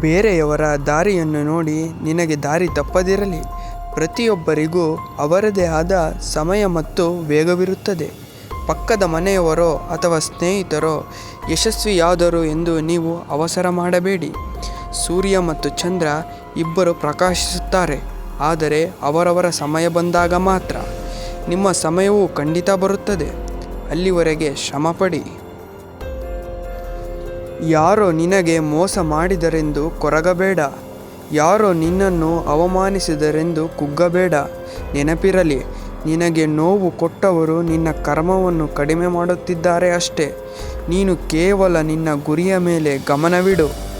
ಬೇರೆಯವರ ದಾರಿಯನ್ನು ನೋಡಿ ನಿನಗೆ ದಾರಿ ತಪ್ಪದಿರಲಿ. ಪ್ರತಿಯೊಬ್ಬರಿಗೂ ಅವರದೇ ಆದ ಸಮಯ ಮತ್ತು ವೇಗವಿರುತ್ತದೆ. ಪಕ್ಕದ ಮನೆಯವರೋ ಅಥವಾ ಸ್ನೇಹಿತರೋ, ಯಶಸ್ವಿಯಾದರು ಎಂದು ನೀವು ಅವಸರ ಮಾಡಬೇಡಿ. ಸೂರ್ಯ ಮತ್ತು ಚಂದ್ರ ಇಬ್ಬರು ಪ್ರಕಾಶಿಸುತ್ತಾರೆ, ಆದರೆ ಅವರವರ ಸಮಯ ಬಂದಾಗ ಮಾತ್ರ. ನಿಮ್ಮ ಸಮಯವೂ ಖಂಡಿತ ಬರುತ್ತದೆ. ಅಲ್ಲಿವರೆಗೆ ಶ್ರಮಪಡಿ. ಯಾರೋ ನಿನಗೆ ಮೋಸ ಮಾಡಿದರೆಂದು ಕೊರಗಬೇಡ. ಯಾರೋ ನಿನ್ನನ್ನು ಅವಮಾನಿಸಿದರೆಂದು ಕುಗ್ಗಬೇಡ. ನೆನಪಿರಲಿ, ನಿನಗೆ ನೋವು ಕೊಟ್ಟವರು ನಿನ್ನ ಕರ್ಮವನ್ನು ಕಡಿಮೆ ಮಾಡುತ್ತಿದ್ದಾರೆ ಅಷ್ಟೇ. ನೀನು ಕೇವಲ ನಿನ್ನ ಗುರಿಯ ಮೇಲೆ ಗಮನವಿಡು.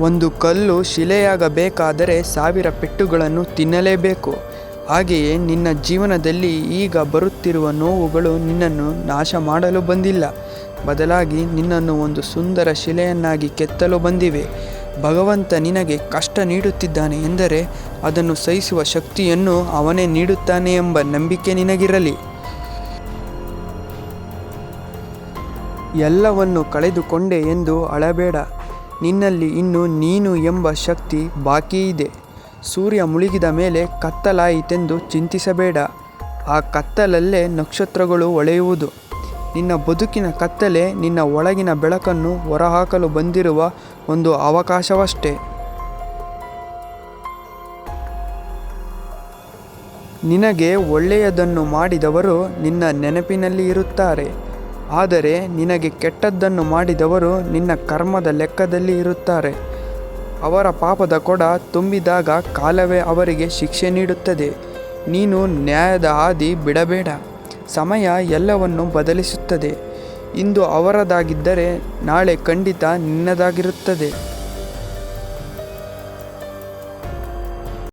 ಒಂದು ಕಲ್ಲು ಶಿಲೆಯಾಗಬೇಕಾದರೆ ಸಾವಿರ ಪೆಟ್ಟುಗಳನ್ನು ತಿನ್ನಲೇಬೇಕು. ಹಾಗೆಯೇ ನಿನ್ನ ಜೀವನದಲ್ಲಿ ಈಗ ಬರುತ್ತಿರುವ ನೋವುಗಳು ನಿನ್ನನ್ನು ನಾಶ ಮಾಡಲು ಬಂದಿಲ್ಲ. ಬದಲಾಗಿ ನಿನ್ನನ್ನು ಒಂದು ಸುಂದರ ಶಿಲೆಯನ್ನಾಗಿ ಕೆತ್ತಲು ಬಂದಿವೆ. ಭಗವಂತ ನಿನಗೆ ಕಷ್ಟ ನೀಡುತ್ತಿದ್ದಾನೆ ಎಂದರೆ ಅದನ್ನು ಸಹಿಸುವ ಶಕ್ತಿಯನ್ನು ಅವನೇ ನೀಡುತ್ತಾನೆ ಎಂಬ ನಂಬಿಕೆ ನಿನಗಿರಲಿ. ಎಲ್ಲವನ್ನು ಕಳೆದುಕೊಂಡೆ ಎಂದು ಅಳಬೇಡ. ನಿನ್ನಲ್ಲಿ ಇನ್ನು ನೀನು ಎಂಬ ಶಕ್ತಿ ಬಾಕಿ ಇದೆ ಸೂರ್ಯ ಮುಳುಗಿದ ಮೇಲೆ ಕತ್ತಲಾಯಿತೆಂದು ಚಿಂತಿಸಬೇಡ. ಆ ಕತ್ತಲಲ್ಲೇ ನಕ್ಷತ್ರಗಳು ಒಳೆಯುವುದು. ನಿನ್ನ ಬದುಕಿನ ಕತ್ತಲೆ ನಿನ್ನ ಒಳಗಿನ ಬೆಳಕನ್ನು ಹೊರಹಾಕಲು ಬಂದಿರುವ ಒಂದು ಅವಕಾಶವಷ್ಟೇ. ನಿನಗೆ ಒಳ್ಳೆಯದನ್ನು ಮಾಡಿದವರು ನಿನ್ನ ನೆನಪಿನಲ್ಲಿ ಇರುತ್ತಾರೆ. ಆದರೆ ನಿನಗೆ ಕೆಟ್ಟದ್ದನ್ನು ಮಾಡಿದವರು ನಿನ್ನ ಕರ್ಮದ ಲೆಕ್ಕದಲ್ಲಿ ಇರುತ್ತಾರೆ. ಅವರ ಪಾಪದ ಕೊಡ ತುಂಬಿದಾಗ ಕಾಲವೇ ಅವರಿಗೆ ಶಿಕ್ಷೆ ನೀಡುತ್ತದೆ. ನೀನು ನ್ಯಾಯದ ಹಾದಿ ಬಿಡಬೇಡ. ಸಮಯ ಎಲ್ಲವನ್ನು ಬದಲಿಸುತ್ತದೆ. ಇಂದು ಅವರದಾಗಿದ್ದರೆ ನಾಳೆ ಖಂಡಿತ ನಿನ್ನದಾಗಿರುತ್ತದೆ.